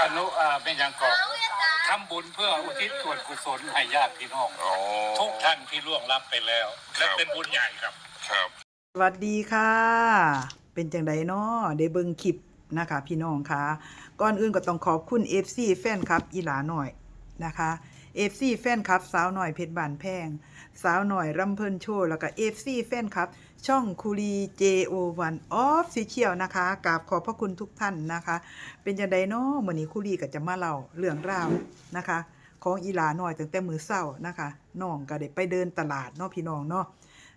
อนุอ่าเป็นอย่างก่อนทำบุญเพื่ออุทิศส่วนกุศลให้ญาติพี่น้อง อ๋อ ทุกท่านที่ล่วงลับไปแล้ว และครับเป็นบุญใหญ่ครับ ครับ สวัสดีค่ะ เป็นจังไดเนาะได้เบิ่งคลิปนะคะ พี่น้องค่ะก่อนอื่นก็ต้องขอบคุณ FC แฟนคลับอีหลาหน่อยนะคะ FC แฟนคลับสาวหน่อยเพชรบานแพง สาวหน่อยรำเพิ่นโชว์แล้วก็ FC แฟนคลับ ช่องคูรี JO1 Official นะคะกราบขอบพระคุณทุกท่านนะคะ เป็นยังไดเนาะมื้อนี้คูรีก็จะมาเล่าเรื่องราวนะคะ ของอีหลาหน่อยตั้งแต่มือเศร้านะคะน้องก็ได้ไปเดินตลาดเนาะพี่น้องเนาะ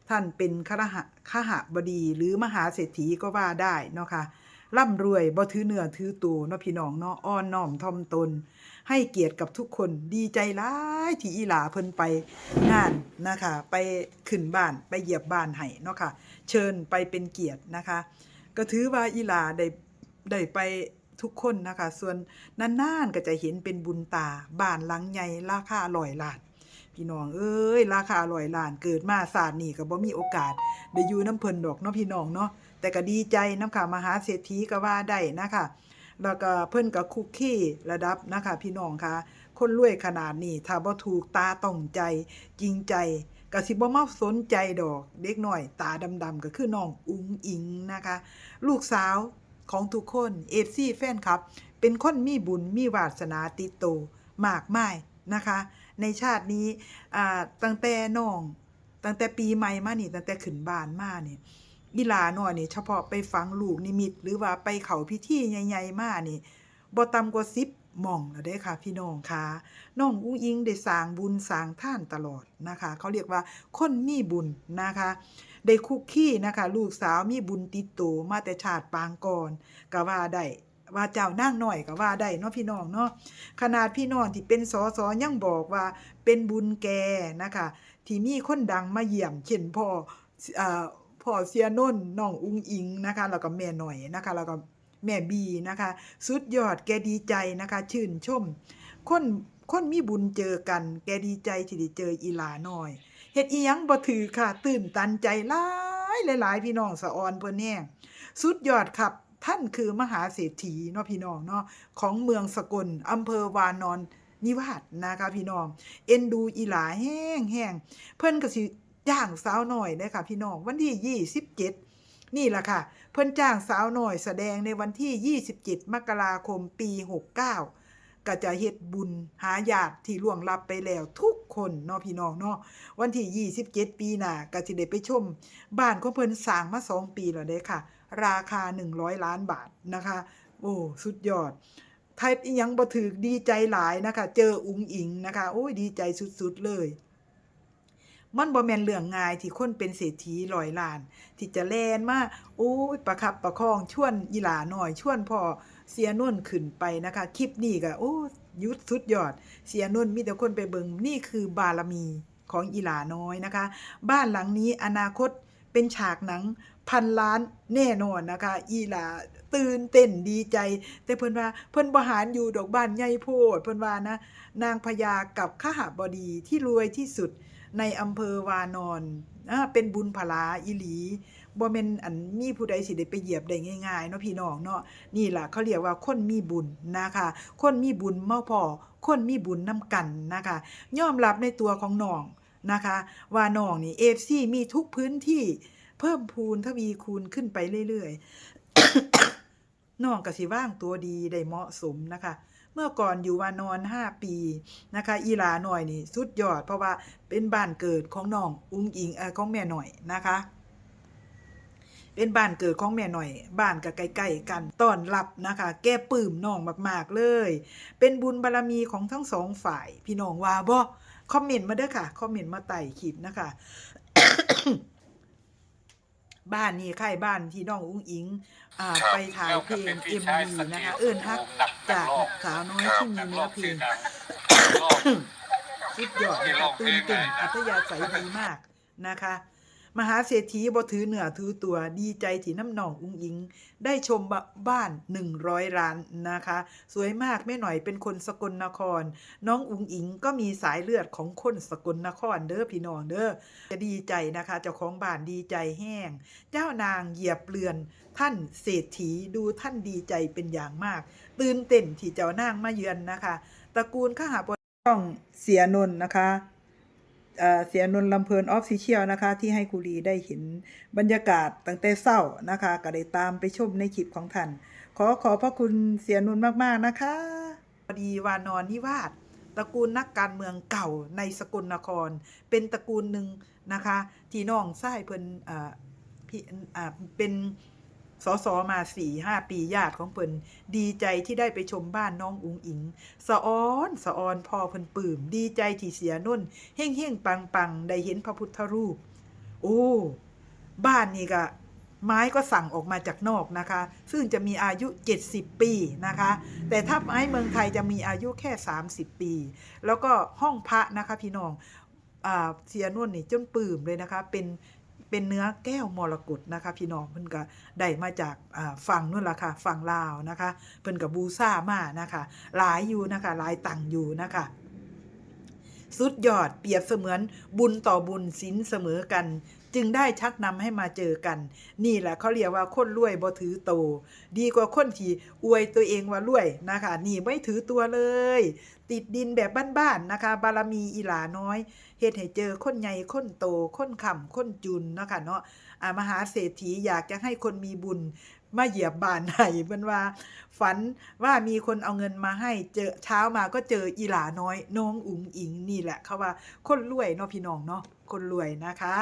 ท่านเป็นข้าหะขหบดีหรือมหาเศรษฐีก็ว่าได้เนาะค่ะ ร่ำรวยบ่ถือเนื้อถือตัวเนาะพี่น้องเนาะอ้อนน้อมถ่อมตน ให้เกียรติกับทุกคนดีใจร้ายที่อีหลาเพิ่นไปงานนะคะ ไปขึ้นบ้านไปเหยียบบ้านให้เนาะค่ะ เชิญไปเป็นเกียรตินะคะ ก็ถือว่าอีหลาได้ได้ไปทุกคนนะคะ ส่วนนานๆก็จะเห็นเป็นบุญตาบ้านหลังใหญ่ราคาร้อยล้านพี่น้องเอ้ยราคาร้อยล้านเกิดมาศาสตร์นี่ก็บ่มีโอกาสได้อยู่น้ำเพิ่นดอกเนาะพี่น้องเนาะ แต่ก็ดีใจน้ำค่ะมหาเศรษฐีก็ว่าได้นะคะแล้วก็เพิ่นก็คุกคี้ระดับนะคะพี่น้องค่ะคนรวยขนาดนี้ถ้าบ่ถูกตาต้องใจ จริงใจก็สิบ่มาสนใจดอก เด็กหน้อย ตาดำๆก็คือน้องอุ๋งอิงนะคะ ลูกสาวของทุกคน FC แฟนคลับ เป็นคนมีบุญมีวาสนาติดโตวมากมายนะคะ ในชาตินี้ตั้งแต่น้อง ตั้งแต่ปีใหม่มานี่ตั้งแต่ขึ้นบ้านมานี่ อีหลาน้อยนี่เฉพาะไปฟังลูกนิมิต หรือว่าไปเขาพิธีใหญ่ๆมานี่บ่ต่ำกว่า10หม่องแล้วเด้ค่ะ พี่น้องค่ะน้องอุ้งอิงได้สร้างบุญสร้างท่านตลอดนะคะ เขาเรียกว่าคนมีบุญนะคะ ได้คุกคีนะคะ ลูกสาวมีบุญติดตัวมาแต่ชาติปางก่อนก็ว่าได้ว่าเจ้านางน้อยก็ว่าได้เนาะพี่น้องเนาะขนาดพี่น้องที่เป็นสอสอยังบอกว่าเป็นบุญแกนะคะ ที่มีคนดังมาเยี่ยมเช่นพ่ออ่า พ่อเสียนนน้องอุ้งอิงนะคะแล้วก็แม่หน่อยนะคะแล้วก็แม่บีนะคะ สุดยอดแกดีใจนะคะ ชื่นชมคนคนมีบุญเจอกัน แกดีใจที่ได้เจออีหลาน้อยเฮ็ดอียังบ่ถือค่ะ ตื่นตันใจหลายหลายๆพี่น้องสะออนเพิ่นแน่สุดยอดครับท่านคือมหาเศรษฐีเนาะพี่น้องเนาะของเมืองสกลอำเภอวานอนนิวาสนะคะพี่น้อง เอ็นดูอีหลาแห้งแห้งเพิ่นก็สิ จ้างสาวหน่อยได้อค่ะพี่น้องวันที่ 27 นี่แหละค่ะ เพิ่นจ้างสาวหน่อยแสดงในวันที่ 27 มกราคมปี 69 ก็จะเฮ็ดบุญหาญาติที่ล่วงลับไปแล้วทุกคนเนาะพี่น้องเนาะวันที่ 27 ปีหน้าก็สิได้ไปชม บ้านของเพิ่นสร้างมา 2 ปีแล้วเด้ค่ะ ราคา 100 ล้านบาทนะคะ โอ้สุดยอดไทยอีหยังบ่ถือดีใจหลายนะคะ เจออุ๋งอิงนะคะ โอ้ยดีใจสุดๆเลย มันบ่แมนเรื่องง่ายที่คนเป็นเศรษฐีร้อยล้าน ที่จะแลนมาโอ้ยประคับประคองชวนอีหลาหน่อยชวนพ่อเสียนุ่นขึ้นไปนะคะ คลิปนี้ก็โอ้ยุดสุดยอด เสียนุ่นมีแต่คนไปเบิงนี่คือบารมีของอีหลาน้อยนะคะ บ้านหลังนี้อนาคตเป็นฉากหนังพันล้านแน่นอนนะคะ อีหลาตื่นเต้นดีใจ แต่เพิ่นว่าเพิ่นบหารอยู่ดอกบ้านใหญ่โพดเพิ่นว่านะ นางพญากับขหบดีที่รวยที่สุด ในอำเภอวานอนอเป็นบุญพลาอีหลีบ่แม่นอันมีผู้ใดสิได้ไปเหยียบได้ง่ายๆเนาะพี่น้องเนาะนี่ล่ะเขาเรียกว่าคนมีบุญนะคะ คนมีบุญเมาพอคนมีบุญนํกันนะคะยอมรับในตัวของน้องนะคะ ว่าน้องนี่ FC มีทุกพื้นที่เพิ่มพูนทวีคูณขึ้นไปเรื่อยๆน้องกสิว่างตัวดีได้เหมาะสมนะคะ เมื่อก่อนอยู่วานอน 5 ปีนะคะอีหลาหน่อยนี่สุดยอด เพราะว่าเป็นบ้านเกิดของน้องอุ้งอิงเออของแม่หน่อยนะคะเป็นบ้านเกิดของแม่หน่อย บ้านก็ใกล้ๆกันต้อนรับนะคะ แก้ปื้มน้องมากๆเลย เป็นบุญบารรมีของทั้งสองฝ่าย พี่น้องว่าบ่คอมเมนต์มาเด้อค่ะ คอมเมนต์มาไต่คลิปนะคะ บ้านนี่ค่ายบ้านที่น้องอุ้งอิงอ่าครับไปถ่ายเพลง MV นะคะ เอิ้นฮักจากสาวน้อยที่มีนักเนื้ร้อองเพลชื่องดังสุดยอดนะคะตื่นเต้นอัธยาศัยดีมากนะคะ มหาเศรษฐีบ่ถือเหนือถือตัวดีใจที่น้ำหนองอุ้งอิง ได้ชมบ้าน 100ล้านนะคะ สวยมากแม่หน่อยเป็นคนสกลนคร น้องอุ้งอิงก็มีสายเลือดของคนสกลนครเด้อพี่น้องเด้อจะดีใจนะคะเจ้าของบ้านดีใจแห้ง เจ้านางเหยียบเปลือนท่านเศรษฐีดูท่านดีใจเป็นอย่างมาก ตื่นเต้นที่เจ้านางมาเยือนนะคะตระกูลข้าหาบต้องเสียนนท์นะคะ เสียนนลำเพลินออฟฟิเชียลนะคะ ที่ให้คุรีได้เห็นบรรยากาศตั้งแต่เศร้านะคะ ก็ได้ตามไปชมในคลิปของท่าน ขอขอบพระคุณเสียนนมากๆนะคะพอดีวานอนนิวาสตระกูลนักการเมืองเก่าในสกลนคร เป็นตระกูลหนึ่งนะคะ ที่น้องไส้เพิ่นอ่าเป็น สอสอมาสี่ห้าปีญาติของเพิ่นดีใจที่ได้ไปชมบ้านน้องอุงอิง สะออนสะออนพ่อเพิ่นปื้มดีใจที่เสียนุ่นเฮ่งเฮ่งปังปังได้เห็นพระพุทธรูป โอ้บ้านนี่ก็ไม้ก็สั่งออกมาจากนอกนะคะ ซึ่งจะมีอายุ 70 ปีนะคะ แต่ถ้าไม้เมืองไทยจะมีอายุแค่ 30 ปี แล้วก็ห้องพระนะคะพี่น้องอเสียนุ่นนี่จนปื้มเลยนะคะ เป็น เป็นเนื้อแก้วมรกตนะคะ พี่น้องเพิ่นก็ได้มาจากฝั่งนู่นล่ะค่ะฝั่งลาวนะคะ เพิ่นกับบูซ่ามานะคะ หลายอยู่นะคะ หลายตังอยู่นะคะสุดยอดเปรียบเสมือนบุญต่อบุญสินเสมอกัน จึงได้ชักนำให้มาเจอกัน นี่แหละเขาเรียกว่าคนรวยบ่ถือโต ดีกว่าคนที่อวยตัวเองว่ารวยนะคะ นี่ไม่ถือตัวเลย ติดดินแบบบ้านๆนะคะ บารมีอีหลาน้อยเฮ็ดให้เจอคนใหญ่คนโตคนขำคนจุนเนาะคะเนาะอามหาเศรษฐีอยากจะให้คนมีบุญมาเหยียบบ้านให้เพิ่นว่า ฝันว่ามีคนเอาเงินมาให้เจอเช้ามาก็เจออีหลาน้อยน้องอุ๋งอิงนี่แหละเขาว่าคนรวยเนาะพี่น้องเนาะคนรวยนะคะ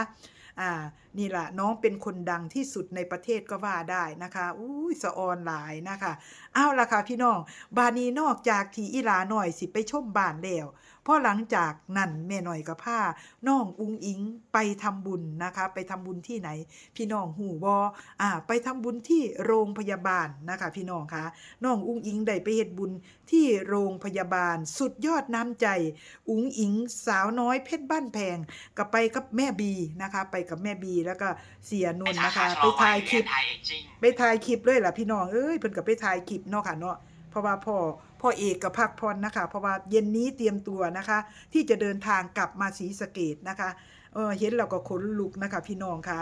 อ่านี่แหละน้องเป็นคนดังที่สุดในประเทศก็ว่าได้นะคะอุ้ยสะออนหลายนะคะเอาละค่ะพี่น้องบานีนอกจากที่อีหลาหน่อยสิไปชมบ้านแล้ว พอหลังจากนั่นแม่หน่อยกับผ้าน้องอุงอิงไปทำบุญนะคะ ไปทำบุญที่ไหน พี่น้องหูบออ่า ไปทำบุญที่โรงพยาบาลนะคะ พี่น้องคะน้องอุงอิงได้ไปเฮ็ดบุญที่โรงพยาบาล สุดยอดน้ำใจ อุงอิงสาวน้อยเพชรบ้านแพงก็ไปกับแม่บีนะคะ ไปกับแม่บีแล้วก็เสียนนท์นะคะ ไปถ่ายคลิปถ่ายจริงไปถ่ายคลิปเลยล่ะพี่น้องเอ้ยเพิ่นก็ไปถ่ายคลิปเนาะค่ะเนาะเพราะว่าพ่อ พ่อเอกกับพักพรนะคะ เพราะว่าเย็นนี้เตรียมตัวนะคะ ที่จะเดินทางกลับมาศรีสะเกดนะคะเออเห็นเราก็ขนลุกนะคะ พี่น้องคะ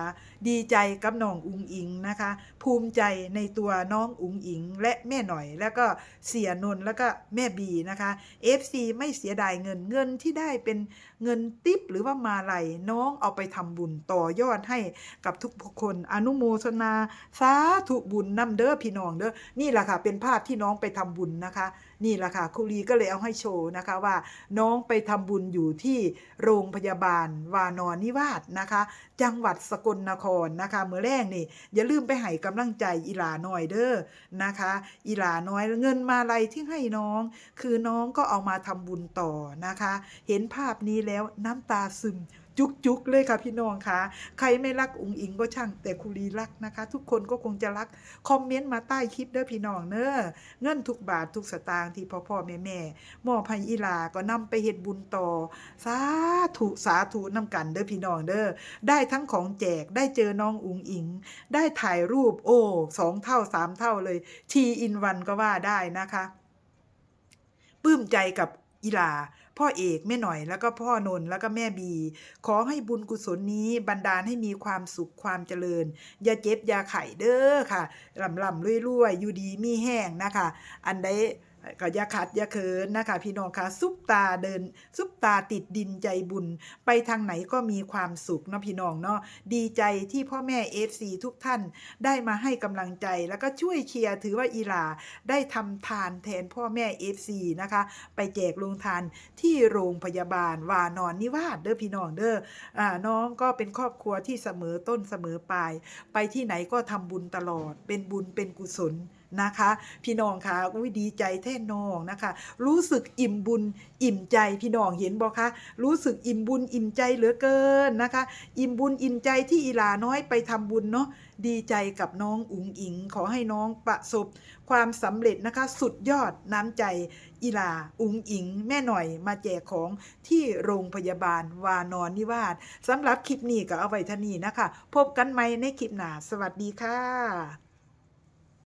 ดีใจกับน้องอุงอิงนะคะ ภูมิใจในตัวน้องอุงอิง และแม่หน่อย แล้วก็เสียนนท์แล้วก็แม่บีนะคะ FC ไม่เสียดายเงินเงินที่ได้เป็นเงินติปหรือว่ามาลัยน้องเอาไปทำบุญต่อยอดให้กับทุกคนอนุโมทนาสาธุบุญนำเด้อพี่น้องเด้อนี่แหละค่ะ เป็นภาพที่น้องไปทำบุญนะคะ นี่แหละค่ะครูลีก็เลยเอาให้โชว์นะคะว่าน้องไปทำบุญอยู่ที่โรงพยาบาลวานอนนิวาสนะคะ จังหวัดสกลนครนะคะเมื่อแรกนี่ อย่าลืมไปให้กำลังใจอีหลาน้อยเด้อนะคะ อีหลาน้อยเงินมาลัยที่ให้น้อง คือน้องก็เอามาทำบุญต่อนะคะ เห็นภาพนี้แล้วน้ำตาซึม จุกๆเลยค่ะพี่น้องคะใครไม่รักอุงอิงก็ช่างแต่คุรีรักนะคะ ทุกคนก็คงจะรัก คอมเมนต์มาใต้คลิปเด้อพี่น้องเนอะเงินทุกบาททุกสตางค์ที่พ่อพ่อแม่แม่มอบให้อีลาก็นำไปเฮ็ดบุญต่อ สาธุสาธุนำกันเด้อพี่น้องเด้อได้ทั้งของแจกได้เจอน้องอุงอิง ได้ถ่ายรูปโอ้สองเท่าสามเท่าเลยทีอินวันก็ว่าได้นะคะปลื้มใจกับอีลา พ่อเอกแม่หน่อยแล้วก็พ่อนนท์แล้วก็แม่บี ขอให้บุญกุศลนี้บันดาลให้มีความสุขความเจริญ อย่าเจ็บอย่าไข่เด้อค่ะลำลำรวยๆอยู่ดีมีแห้งนะคะ อันใด ก็อย่าขัดอย่าเขินนะคะพี่น้องคะซุปตาเดิน ซุปตาติดดินใจบุญ ไปทางไหนก็มีความสุขเนาะพี่น้องเนาะดีใจที่พ่อแม่ FC ทุกท่านได้มาให้กำลังใจแล้วก็ช่วยเชียร์ถือว่าอีลาได้ทำทานแทนพ่อแม่ FC นะคะ ไปแจกโรงทานที่โรงพยาบาลวานอนนิวาสเด้อพี่น้องเด้ออ่าน้องก็เป็นครอบครัวที่เสมอต้นเสมอปลาย ไปที่ไหนก็ทำบุญตลอดเป็นบุญเป็นกุศล นะคะ พี่น้องค่ะอุ้ยดีใจแท่น้องนะคะ รู้สึกอิ่มบุญอิ่มใจพี่น้องเห็นบ่คะรู้สึกอิ่มบุญอิ่มใจเหลือเกินนะคะ อิ่มบุญอิ่มใจที่อีลาน้อยไปทำบุญเนาะดีใจกับน้องอุ๋งอิง ขอให้น้องประสบความสำเร็จนะคะ สุดยอดน้ำใจอีลาอุ๋งอิง แม่หน่อยมาแจกของที่โรงพยาบาลวานอนนิวาสสำหรับคลิปนี้ก็เอาไว้ทนีนะคะ พบกันใหม่ในคลิปหน้า สวัสดีค่ะ